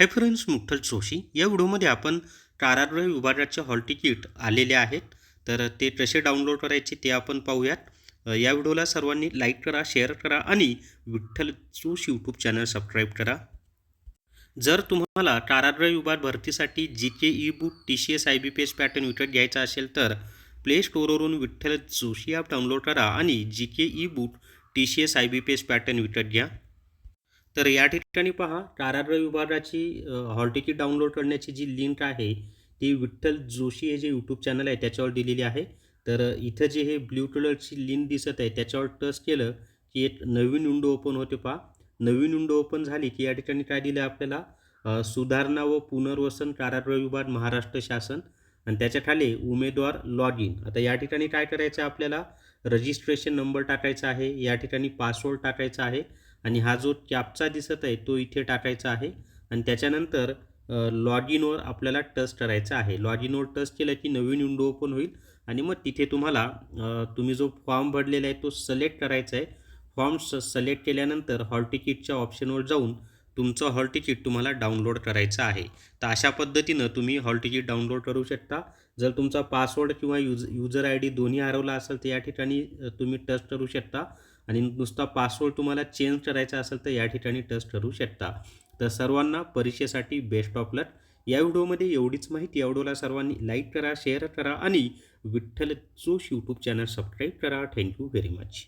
हे फ्रेंड्स मुठ्ठल जोशी या व्हिडिओमध्ये आपण कारागृह विभागाचे हॉल तिकीट आलेले आहेत. तर ते कसे डाउनलोड करायचे ते आपण पाहूयात. या व्हिडिओला सर्वांनी लाईक करा शेअर करा आणि विठ्ठल जोश यूट्यूब चॅनल सबस्क्राईब करा. जर तुम्हाला कारागृह विभाग भरतीसाठी G K e book T C S I B P S pattern विकत घ्यायचा असेल तर प्ले स्टोअरवरून विठ्ठल जोशी ॲप डाउनलोड करा आणि G K e book T C S I B P S pattern विकत घ्या. तर या ठिकाणी पहा कारागृह विभागाची हॉल तिकीट डाउनलोड करण्याची जी लिंक आहे ती विठ्ठल जोशी हे जे यूट्यूब चॅनल आहे त्याच्यावर दिलेली आहे. तर इथं जे हे ब्ल्यू कलरची लिंक दिसत आहे त्याच्यावर टच केलं की एक नवीन विंडो ओपन होते पहा. नवीन विंडो ओपन झाली की या ठिकाणी काय दिलं आहे आपल्याला सुधारणा व पुनर्वसन कारागृह विभाग महाराष्ट्र शासन. आणि त्याच्याखाली उमेदवार लॉग इन आता या ठिकाणी काय करायचं आहे आपल्याला? रजिस्ट्रेशन नंबर टाकायचा आहे या ठिकाणी पासवर्ड टाकायचा आहे. आणि हा जो कॅपचा दिसत आहे तो इथे टाकायचा आहे. आणि त्याच्यानंतर लॉग इनवर आपल्याला टच करायचा आहे. लॉग इनवर टच केलं की नवीन विंडो ओपन होईल. आणि मग तिथे तुम्हाला तुम्ही जो फॉर्म भरलेला आहे तो सिलेक्ट करायचा आहे. फॉर्म स सिलेक्ट केल्यानंतर हॉल तिकीटच्या ऑप्शनवर जाऊन तुमचं हॉल तिकीट तुम्हाला डाउनलोड करायचं आहे. तर अशा पद्धतीनं तुम्ही हॉल तिकीट डाउनलोड करू शकता. जर तुमचा पासवर्ड किंवा युज युजर आय डी दोन्ही हरवला असेल तर या ठिकाणी तुम्ही टच करू शकता. आणि नुसता पासवर्ड तुम्हाला चेंज करायचा असेल तर या ठिकाणी टच करू शकता. तर सर्वांना परीक्षेसाठी बेस्ट ऑफ लक या व्हिडिओमध्ये एवढीच माहिती. या व्हिडिओला सर्वांनी लाईक करा शेअर करा आणि Vitthal Joshi YouTube channel subscribe करा थँक्यू व्हेरी मच